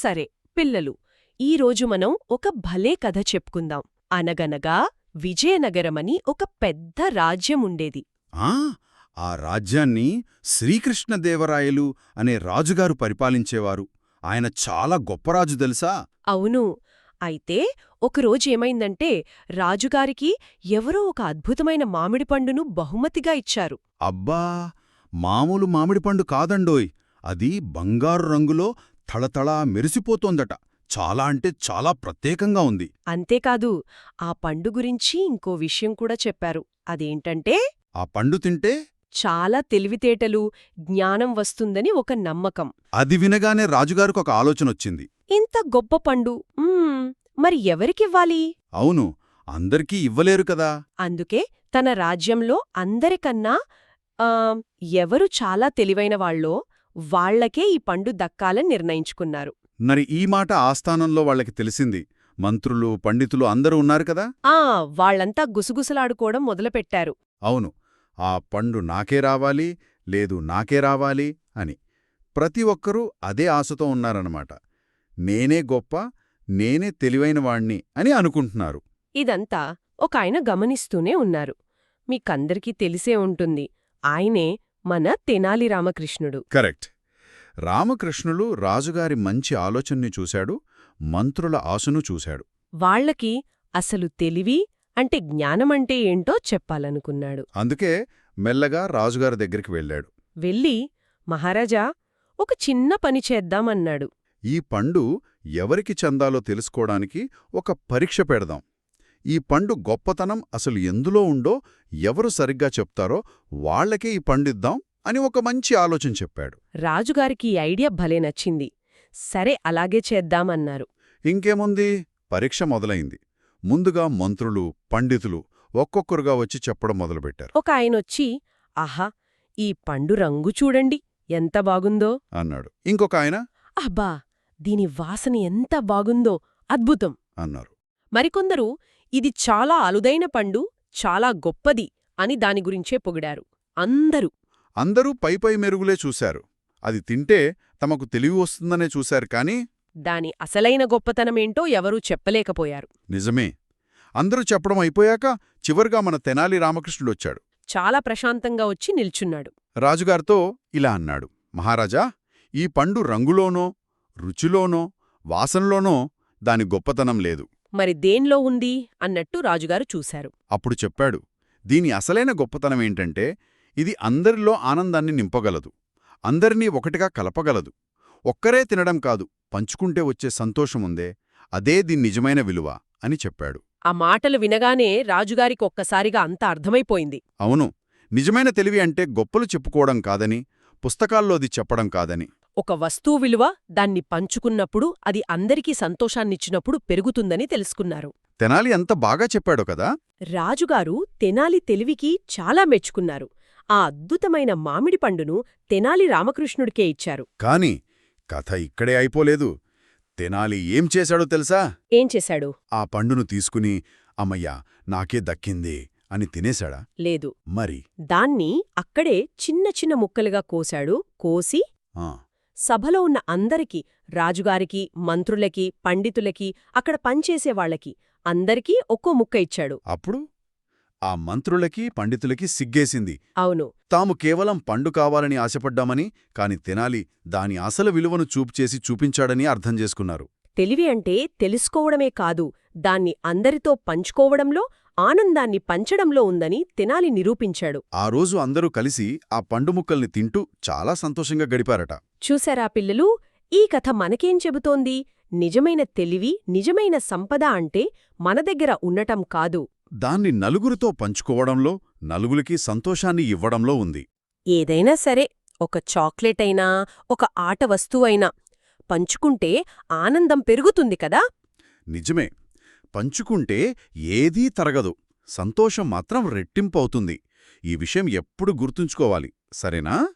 సరే పిల్లలు ఈరోజు మనం ఒక భలే కథ చెప్పుకుందాం. అనగనగా విజయనగరమని ఒక పెద్ద రాజ్యం ఉండేది ఆ ఆ రాజ్యాన్ని శ్రీకృష్ణదేవరాయలు అనే రాజుగారు పరిపాలించేవారు. ఆయన చాలా గొప్ప రాజు తెలుసా? అవును. అయితే ఒకరోజు ఏమైందంటే రాజుగారికి ఎవరో ఒక అద్భుతమైన మామిడి పండును బహుమతిగా ఇచ్చారు. అబ్బా! మామూలు మామిడి పండు కాదండోయ్. అది బంగారు రంగులో తళతళా మెరిసిపోతోందట. చాలా అంటే చాలా ప్రత్యేకంగా ఉంది. అంతేకాదు ఆ పండు గురించి ఇంకో విషయం కూడా చెప్పారు. అదేంటంటే? ఆ పండు తింటే? చాలా తెలివితేటలు జ్ఞానం వస్తుందని ఒక నమ్మకం. అది వినగానే రాజుగారికి ఒక ఆలోచనొచ్చింది ఇంత గొప్ప పండు మరి ఎవరికివ్వాలి అవును అందరికీ ఇవ్వలేరు కదా. అందుకే తన రాజ్యంలో అందరికన్నా ఎవరు చాలా తెలివైన వాళ్ళో వాళ్ళకే ఈ పండు దక్కాలని నిర్ణయించుకున్నారు. మరి ఈ మాట ఆస్థానంలో వాళ్ళకి తెలిసింది. మంత్రులు పండితులు అందరూ ఉన్నారు కదా? ఆ వాళ్ళంతా గుసగుసలాడుకోవడం మొదలుపెట్టారు. అవును. ఆ పండు నాకే రావాలి లేదు నాకే రావాలి అని. ప్రతి ఒక్కరూ అదే ఆశతో ఉన్నారన్నమాట. నేనే గొప్ప నేనే తెలివైనవాణ్ణి అని అనుకుంటున్నారు. ఇదంతా ఒక ఆయన గమనిస్తూనే ఉన్నారు. మీకందరికీ తెలిసే ఉంటుంది. ఆయనే మన తెనాలి రామకృష్ణుడు. కరెక్ట్. రామకృష్ణులు రాజుగారి మంచి ఆలోచన్ని చూశాడు మంత్రుల ఆశను చూశాడు. వాళ్ళకి అసలు తెలివి అంటే జ్ఞానమంటే ఏంటో చెప్పాలనుకున్నాడు. అందుకే మెల్లగా రాజుగారి దగ్గరికి వెళ్ళాడు. వెళ్ళి మహారాజా ఒక చిన్న పని చేద్దామన్నాడు. ఈ పండు ఎవరికి చెందాలో తెలుసుకోవడానికి ఒక పరీక్ష పెడదాం. ఈ పండు గొప్పతనం అసలు ఎందులో ఉందో ఎవరు సరిగ్గా చెప్తారో వాళ్ళకే ఈ పండిద్దాం అని ఒక మంచి ఆలోచన చెప్పాడు. రాజుగారికి ఈ ఐడియా భలే నచ్చింది. సరే అలాగే చేద్దామన్నారు. ఇంకేముంది? పరీక్ష మొదలైంది. ముందుగా మంత్రులు పండితులు ఒక్కొక్కరుగా వచ్చి చెప్పడం మొదలుపెట్టారు. ఒక ఆయనొచ్చి ఆహా ఈ పండు రంగు చూడండి ఎంత బాగుందో! అన్నాడు. ఇంకొక ఆయన అబ్బా దీని వాసన ఎంత బాగుందో అద్భుతం! అన్నారు. మరికొందరు ఇది చాలా అలుదైన పండు చాలా గొప్పది అని దాని గురించే పొగిడారు. అందరూ. అందరూ పైపై మెరుగులే చూశారు. అది తింటే తమకు తెలివి వస్తుందనే చూశారు కాని దాని అసలైన గొప్పతనమేంటో ఎవరూ చెప్పలేకపోయారు. నిజమే. అందరూ చెప్పడం అయిపోయాక చివరిగా మన తెనాలి రామకృష్ణుడొచ్చాడు చాలా ప్రశాంతంగా వచ్చి నిల్చున్నాడు. రాజుగారితో ఇలా అన్నాడు. మహారాజా ఈ పండు రంగులోనో రుచిలోనో వాసనలోనో దాని గొప్పతనం లేదు. మరి దేన్లో ఉంది అన్నట్టు రాజుగారు చూశారు. అప్పుడు చెప్పాడు దీని అసలైన గొప్పతనమేంటంటే ఇది అందరిలో ఆనందాన్ని నింపగలదు అందరినీ ఒకటిగా కలపగలదు. ఒక్కరే తినడం కాదు పంచుకుంటే వచ్చే సంతోషముందే అదే దీని నిజమైన విలువ అని చెప్పాడు. ఆ మాటలు వినగానే రాజుగారికి ఒక్కసారిగా అంత అర్థమైపోయింది. అవును నిజమైన తెలివి అంటే గొప్పలు చెప్పుకోవడం కాదని పుస్తకాల్లోది చెప్పడం కాదని. ఒక వస్తువు విలువ దాన్ని పంచుకున్నప్పుడు అది అందరికీ సంతోషాన్నిచ్చినప్పుడు పెరుగుతుందని తెలుసుకున్నారు. తెనాలి ఎంత బాగా చెప్పాడో కదా? రాజుగారు తెనాలి తెలివికి చాలా మెచ్చుకున్నారు. ఆ అద్భుతమైన మామిడి పండును తెనాలి రామకృష్ణుడికే ఇచ్చారు. కాని కథ ఇక్కడే అయిపోలేదు. తెనాలి ఏం చేశాడో తెలుసా? ఏం చేశాడు? ఆ పండును తీసుకుని అమ్మయ్యా నాకే దక్కింది. అని తినేశాడా? లేదు. మరి? దాన్ని అక్కడే చిన్న చిన్న ముక్కలుగా కోశాడు కోసి ఆ. సభలో ఉన్న అందరికీ రాజుగారికి మంత్రులకి పండితులకి అక్కడ పనిచేసేవాళ్ళకి అందరికీ ఒక్కో ముక్క ఇచ్చాడు. అప్పుడు? ఆ మంత్రులకి పండితులకి సిగ్గేసింది. అవును. తాము కేవలం పండు కావాలని ఆశపడ్డామని కాని తెనాలి దాని అసలు విలువను చూపుచేసి చూపించాడని అర్థం చేసుకున్నారు. తెలివి అంటే తెలుసుకోవడమే కాదు దాన్ని అందరితో పంచుకోవడంలో ఆనందాన్ని పంచడంలో ఉందని తెనాలి నిరూపించాడు. ఆ రోజు అందరూ కలిసి ఆ పండు ముక్కల్ని తింటూ చాలా సంతోషంగా గడిపారట. చూశారా పిల్లలు? ఈ కథ మనకేం చెబుతోంది? నిజమైన తెలివి నిజమైన సంపద అంటే మన దగ్గర ఉండటం కాదు. దాన్ని నలుగురితో పంచుకోవడంలో నలుగురికి సంతోషాన్ని ఇవ్వడంలో ఉంది. ఏదైనా సరే ఒక చాక్లెట్ అయినా ఒక ఆట వస్తువైనా పంచుకుంటే ఆనందం పెరుగుతుంది కదా? నిజమే. పంచుకుంటే ఏదీ తరగదు. సంతోషం మాత్రం రెట్టింపవుతుంది. ఈ విషయం ఎప్పుడు గుర్తుంచుకోవాలి. సరేనా?